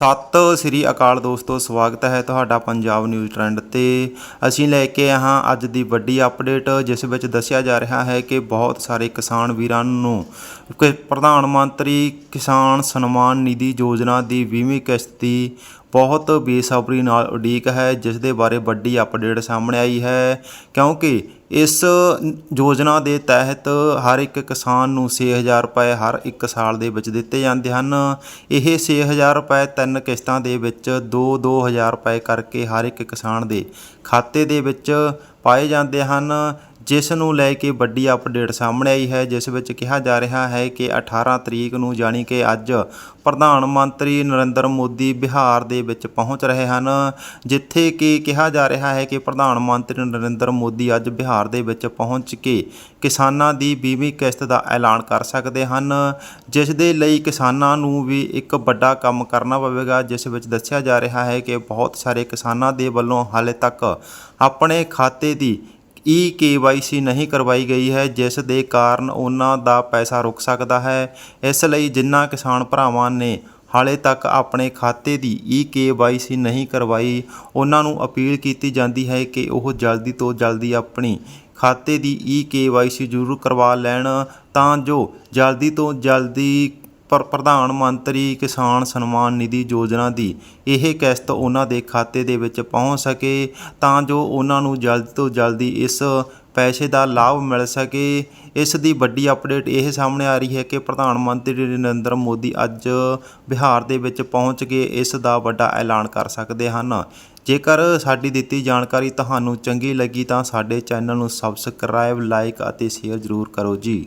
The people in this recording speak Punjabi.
ਸਤਿ ਸ੍ਰੀ ਅਕਾਲ ਦੋਸਤੋ, ਸਵਾਗਤ ਹੈ ਤੁਹਾਡਾ ਪੰਜਾਬ ਨਿਊਜ਼ ਟ੍ਰੈਂਡ ਤੇ। ਅਸੀਂ ਲੈ ਕੇ ਆਏ ਹਾਂ ਅੱਜ ਦੀ ਵੱਡੀ ਅਪਡੇਟ, ਜਿਸ ਵਿੱਚ ਦੱਸਿਆ ਜਾ ਰਿਹਾ ਹੈ ਕਿ ਬਹੁਤ ਸਾਰੇ ਕਿਸਾਨ ਵੀਰਾਂ ਨੂੰ ਕਿ ਪ੍ਰਧਾਨ ਮੰਤਰੀ ਕਿਸਾਨ ਸਨਮਾਨ ਨਿਧੀ ਯੋਜਨਾ ਦੀ 20ਵੀਂ ਕਿਸ਼ਤ ਦੀ ਬਹੁਤ ਬੇਸਬਰੀ ਨਾਲ ਉਡੀਕ ਹੈ, ਜਿਸ ਦੇ ਬਾਰੇ ਵੱਡੀ ਅਪਡੇਟ ਸਾਹਮਣੇ ਆਈ ਹੈ। ਕਿਉਂਕਿ ਇਸ ਯੋਜਨਾ ਦੇ ਤਹਿਤ ਹਰ ਇੱਕ ਕਿਸਾਨ ਨੂੰ 6000 ਰੁਪਏ ਹਰ ਇੱਕ ਸਾਲ ਦੇ ਵਿੱਚ ਦਿੱਤੇ ਜਾਂਦੇ ਹਨ। ਇਹ 6000 ਰੁਪਏ ਤਿੰਨ ਕਿਸ਼ਤਾਂ ਦੇ ਵਿੱਚ 2-2000 ਰੁਪਏ ਕਰਕੇ ਹਰ ਇੱਕ ਕਿਸਾਨ ਦੇ ਖਾਤੇ ਦੇ ਵਿੱਚ ਪਾਏ ਜਾਂਦੇ ਹਨ। ਜਿਸ ਨੂੰ ਲੈ ਕੇ ਵੱਡੀ ਅਪਡੇਟ ਸਾਹਮਣੇ ਆਈ ਹੈ, ਜਿਸ ਵਿੱਚ ਕਿਹਾ ਜਾ ਰਿਹਾ ਹੈ ਕਿ 18 ਤਰੀਕ ਨੂੰ ਜਾਣੀ ਕਿ ਅੱਜ ਪ੍ਰਧਾਨ ਮੰਤਰੀ ਨਰਿੰਦਰ ਮੋਦੀ ਬਿਹਾਰ ਦੇ ਵਿੱਚ ਪਹੁੰਚ ਰਹੇ ਹਨ, ਜਿੱਥੇ ਕਿ ਕਿਹਾ ਜਾ ਰਿਹਾ ਹੈ ਕਿ ਪ੍ਰਧਾਨ ਮੰਤਰੀ ਨਰਿੰਦਰ ਮੋਦੀ ਅੱਜ ਬਿਹਾਰ ਦੇ ਵਿੱਚ ਪਹੁੰਚ ਕੇ ਕਿਸਾਨਾਂ ਦੀ 20ਵੀਂ ਕਿਸ਼ਤ ਦਾ ਐਲਾਨ ਕਰ ਸਕਦੇ ਹਨ, ਜਿਸ ਦੇ ਲਈ ਕਿਸਾਨਾਂ ਨੂੰ ਵੀ ਇੱਕ ਵੱਡਾ ਕੰਮ ਕਰਨਾ ਪਵੇਗਾ, ਜਿਸ ਵਿੱਚ ਦੱਸਿਆ ਜਾ ਰਿਹਾ ਹੈ ਕਿ ਬਹੁਤ ਸਾਰੇ ਕਿਸਾਨਾਂ ਦੇ ਵੱਲੋਂ ਹਾਲੇ ਤੱਕ ਆਪਣੇ ਖਾਤੇ ਦੀ ਈ ਕੇਵਾਈਸੀ ਨਹੀਂ ਕਰਵਾਈ ਗਈ ਹੈ, ਜਿਸ ਦੇ ਕਾਰਨ ਉਹਨਾਂ ਦਾ ਪੈਸਾ ਰੁਕ ਸਕਦਾ ਹੈ। ਇਸ ਲਈ ਜਿਨ੍ਹਾਂ ਕਿਸਾਨ ਭਰਾਵਾਂ ਨੇ ਹਾਲੇ ਤੱਕ ਆਪਣੇ ਖਾਤੇ ਦੀ ਈ ਕੇਵਾਈਸੀ ਨਹੀਂ ਕਰਵਾਈ, ਉਹਨਾਂ ਨੂੰ ਅਪੀਲ ਕੀਤੀ ਜਾਂਦੀ ਹੈ ਕਿ ਉਹ ਜਲਦੀ ਤੋਂ ਜਲਦੀ ਆਪਣੀ ਖਾਤੇ ਦੀ ਈ ਕੇਵਾਈਸੀ ਜ਼ਰੂਰ ਕਰਵਾ ਲੈਣ, ਤਾਂ ਜੋ ਜਲਦੀ ਤੋਂ ਜਲਦੀ ਪਰ ਪ੍ਰਧਾਨ ਮੰਤਰੀ ਕਿਸਾਨ ਸਨਮਾਨ ਨਿਧੀ ਯੋਜਨਾ ਦੀ ਇਹ ਕਿਸ਼ਤ ਉਹਨਾਂ ਦੇ ਖਾਤੇ ਦੇ ਵਿੱਚ ਪਹੁੰਚ ਸਕੇ ਤਾਂ ਜੋ ਉਹਨਾਂ ਨੂੰ ਜਲਦ ਤੋਂ ਜਲਦੀ ਇਸ ਪੈਸੇ ਦਾ ਲਾਭ ਮਿਲ ਸਕੇ। ਇਸ ਦੀ ਵੱਡੀ ਅਪਡੇਟ ਇਹ ਸਾਹਮਣੇ ਆ ਰਹੀ ਹੈ ਕਿ ਪ੍ਰਧਾਨ ਮੰਤਰੀ ਨਰਿੰਦਰ ਮੋਦੀ ਅੱਜ ਬਿਹਾਰ ਦੇ ਵਿੱਚ ਪਹੁੰਚ ਕੇ ਇਸ ਦਾ ਵੱਡਾ ਐਲਾਨ ਕਰ ਸਕਦੇ ਹਨ। ਜੇਕਰ ਸਾਡੀ ਦਿੱਤੀ ਜਾਣਕਾਰੀ ਤੁਹਾਨੂੰ ਚੰਗੀ ਲੱਗੀ ਤਾਂ ਸਾਡੇ ਚੈਨਲ ਨੂੰ ਸਬਸਕ੍ਰਾਈਬ ਲਾਈਕ ਅਤੇ ਸ਼ੇਅਰ ਜ਼ਰੂਰ ਕਰੋ ਜੀ।